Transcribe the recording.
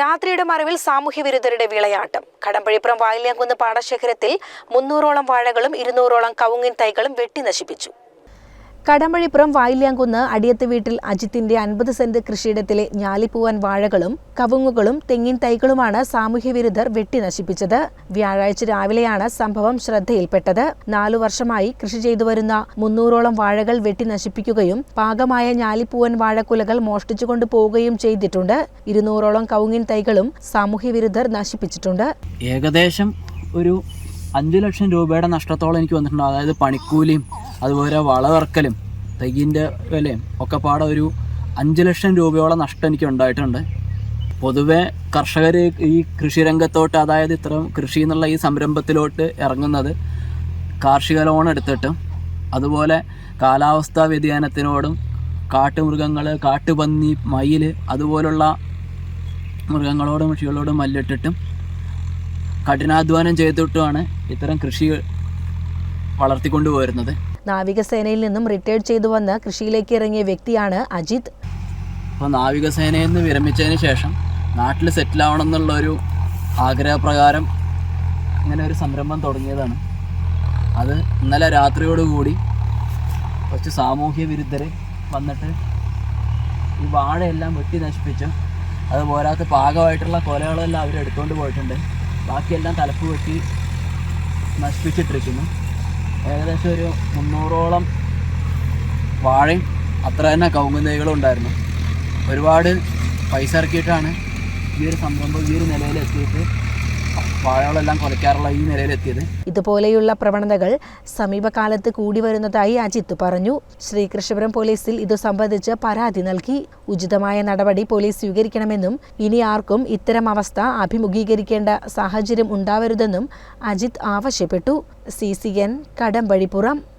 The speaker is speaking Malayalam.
രാത്രിയുടെ മറവിൽ സാമൂഹ്യ വിരുദ്ധരുടെ വിളയാട്ടം. കടമ്പഴിപ്പുറം വായിലിയംകുന്ന് പാടശേഖരത്തിൽ മുന്നൂറോളം വാഴകളും ഇരുന്നൂറോളം കവുങ്ങിൻ തൈകളും വെട്ടി നശിപ്പിച്ചു. കടമ്പഴിപ്പുറം വായില്യാങ്കുന്ന് അടിയത്ത് വീട്ടിൽ അജിത്തിന്റെ അൻപത് സെന്റ് കൃഷിയിടത്തിലെ ഞാലിപ്പൂവൻ വാഴകളും കവുങ്ങുകളും തെങ്ങിൻ തൈകളുമാണ് സാമൂഹ്യവിരുദ്ധർ വെട്ടി നശിപ്പിച്ചത്. വ്യാഴാഴ്ച രാവിലെയാണ് സംഭവം ശ്രദ്ധയിൽപ്പെട്ടത്. നാലു വർഷമായി കൃഷി ചെയ്തു വരുന്ന മുന്നൂറോളം വാഴകൾ വെട്ടി നശിപ്പിക്കുകയും പാകമായ ഞാലിപ്പൂവൻ വാഴക്കുലകൾ മോഷ്ടിച്ചുകൊണ്ട് പോവുകയും ചെയ്തിട്ടുണ്ട്. ഇരുന്നൂറോളം കവുങ്ങിൻ തൈകളും സാമൂഹ്യവിരുദ്ധർ നശിപ്പിച്ചിട്ടുണ്ട്. ഏകദേശം ഒരു അഞ്ചു ലക്ഷം രൂപയുടെ നഷ്ടത്തോളം എനിക്ക് വന്നിട്ടുണ്ട്. അതായത് പണിക്കൂലിയും അതുപോലെ വളമിറക്കലും തെങ്ങിന്റെ വിലയും ഒക്കെ പാടെ ഒരു അഞ്ച് ലക്ഷം രൂപയോളം നഷ്ടം എനിക്ക് ഉണ്ടായിട്ടുണ്ട്. പൊതുവെ കർഷകർ ഈ കൃഷിരംഗത്തോട്ട് അതായത് ഇത്തരം കൃഷി എന്നുള്ള ഈ സംരംഭത്തിലോട്ട് ഇറങ്ങുന്നത് കാർഷിക ലോൺ എടുത്തിട്ടും അതുപോലെ കാലാവസ്ഥാ വ്യതിയാനത്തിനോടും കാട്ടുമൃഗങ്ങൾ കാട്ടുപന്നി മയിൽ അതുപോലുള്ള മൃഗങ്ങളോടും കൃഷികളോടും മല്ലിട്ടിട്ടും കഠിനാധ്വാനം ചെയ്തിട്ടുമാണ് ഇത്തരം കൃഷി വളർത്തിക്കൊണ്ടു പോരുന്നത് നാവികസേനയിൽ നിന്നും റിട്ടയർ ചെയ്തു വന്ന് കൃഷിയിലേക്ക് ഇറങ്ങിയ വ്യക്തിയാണ് അജിത്. അപ്പോൾ നാവികസേനയിൽ നിന്ന് വിരമിച്ചതിന് ശേഷം നാട്ടിൽ സെറ്റിൽ ആവണം എന്നുള്ളൊരു ആഗ്രഹപ്രകാരം ഇങ്ങനെ ഒരു സംരംഭം തുടങ്ങിയതാണ്. അത് ഇന്നലെ രാത്രിയോടുകൂടി കുറച്ച് സാമൂഹ്യ വിരുദ്ധർ വന്നിട്ട് ഈ വാഴയെല്ലാം വെട്ടി നശിപ്പിച്ചു അത് പോരാത്ത പാകമായിട്ടുള്ള കൊലകളെല്ലാം അവർ എടുത്തുകൊണ്ട് പോയിട്ടുണ്ട്. ബാക്കിയെല്ലാം തലപ്പ് വെട്ടി നശിപ്പിച്ചിട്ടിരിക്കുന്നു. ഏകദേശം ഒരു മുന്നൂറോളം വാഴയും അത്ര തന്നെ കൗങ്ങുന്നൈകളും ഉണ്ടായിരുന്നു. ഒരുപാട് പൈസ ഇറക്കിയിട്ടാണ് ഈ ഒരു സംരംഭം ഈ ഒരു നിലയിലെത്തിയിട്ട് വാഴകളെല്ലാം കൊലയ്ക്കാറുള്ള ഈ നിലയിലെത്തിയത്. ഇതുപോലെയുള്ള പ്രവണതകൾ സമീപകാലത്ത് കൂടി വരുന്നതായി അജിത്ത് പറഞ്ഞു. ശ്രീകൃഷ്ണപുരം പോലീസിൽ ഇതു സംബന്ധിച്ച് പരാതി നൽകി. ഉചിതമായ നടപടി പോലീസ് സ്വീകരിക്കണമെന്നും ഇനി ആർക്കും ഇത്തരം അവസ്ഥ അഭിമുഖീകരിക്കേണ്ട സാഹചര്യം ഉണ്ടാവരുതെന്നും അജിത് ആവശ്യപ്പെട്ടു. C C N Kadampazhipuram.